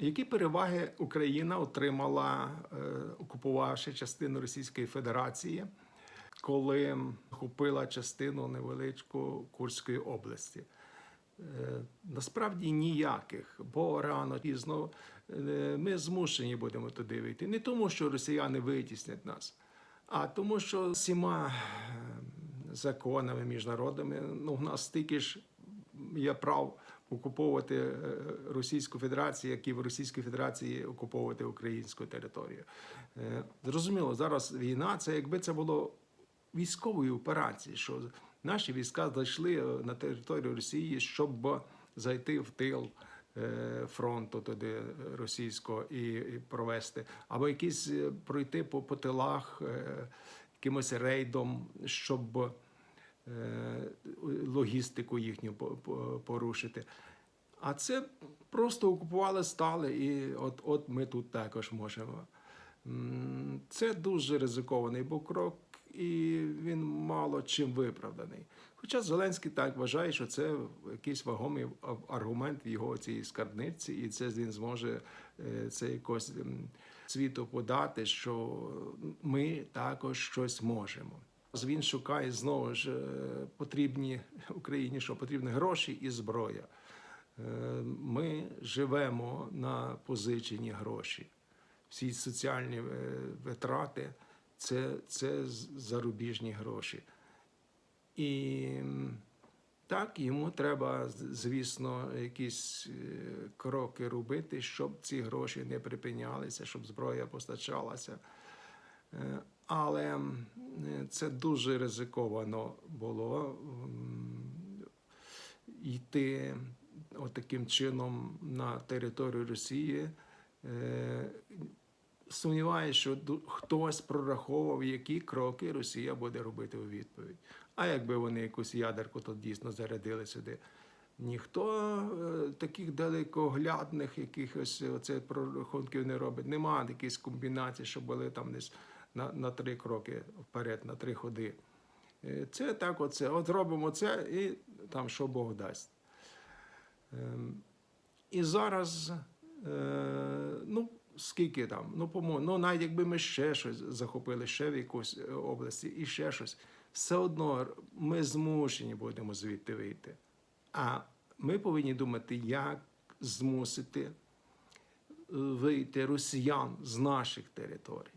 Які переваги Україна отримала, е, окупувавши частину Російської Федерації, коли купила частину невеличку Курської області? Е, Насправді ніяких, бо рано пізно е, ми змушені будемо туди вийти. Не тому, що росіяни витіснять нас, а тому, що всіма законами міжнародними ну, в нас стільки ж є прав окуповувати е, Російську Федерацію, як і в Російській Федерації окуповувати українську територію. Е, Зрозуміло, зараз війна це якби це було військовою операцією, що наші війська зайшли е, на територію Росії, щоб зайти в тил фронту туди російського і, провести, або якісь пройти по, по тилах якимось рейдом, щоб логістику їхню по- по- порушити. А це просто окупували, стали, і от, от ми тут також можемо. Це дуже ризикований був крок, і він мало чим виправданий. Хоча Зеленський так вважає, що це якийсь вагомий аргумент в його цій скарбниці, і це він зможе е, це якось світу подати, що ми також щось можемо. Він шукає знову ж е, потрібні Україні, що потрібні гроші і зброя. Е, Ми живемо на позичені гроші. Всі соціальні е, витрати це, це зарубіжні гроші. І так, йому треба, звісно, якісь кроки робити, щоб ці гроші не припинялися, щоб зброя постачалася. Але це дуже ризиковано було йти отаким чином на територію Росії. Е, Сумніваюся, що хтось прораховував, які кроки Росія буде робити у відповідь. А якби вони якусь ядерку тут дійсно зарядили сюди. Ніхто е, таких далекоглядних якихось оце прорахунків не робить. Нема якихось комбінацій, що були там десь на, на три кроки вперед, на три ходи. Е, Це так, оце. От робимо це і там що Бог дасть. Ем, І зараз, е, ну, скільки там, ну, по-моєму, ну, навіть якби ми ще щось захопили, ще в якусь е, області і ще щось, все одно ми змушені будемо звідти вийти. А ми повинні думати, як змусити вийти росіян з наших територій.